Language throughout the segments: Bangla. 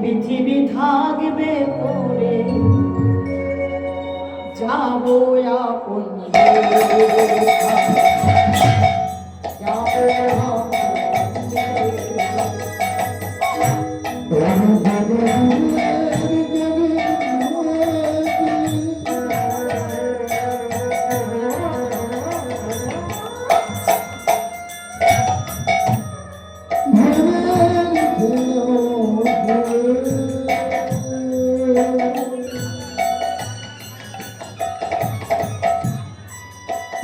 পৃথিবী থাকবে পরে যাব আপন যাব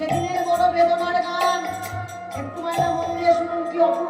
সেদিনের বড় বেদনার গান। একটু মায়েরা মন দিয়ে শুনুন কি অপূর্ব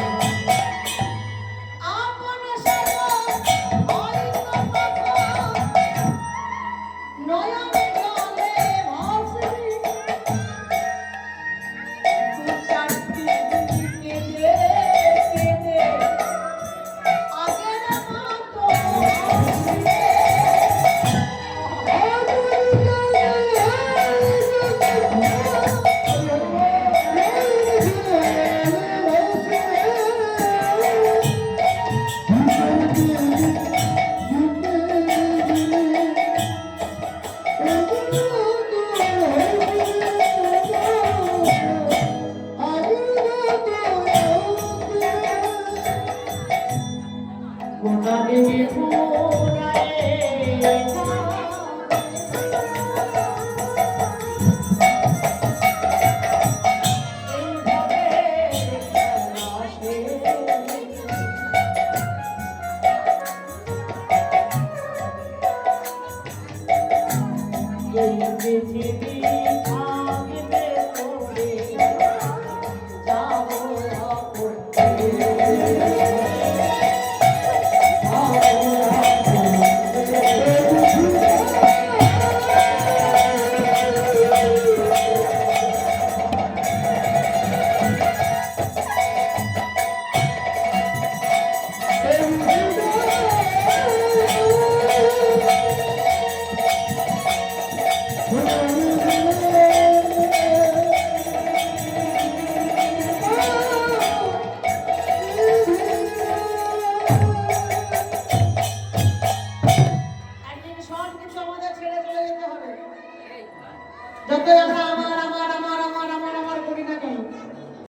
da terra.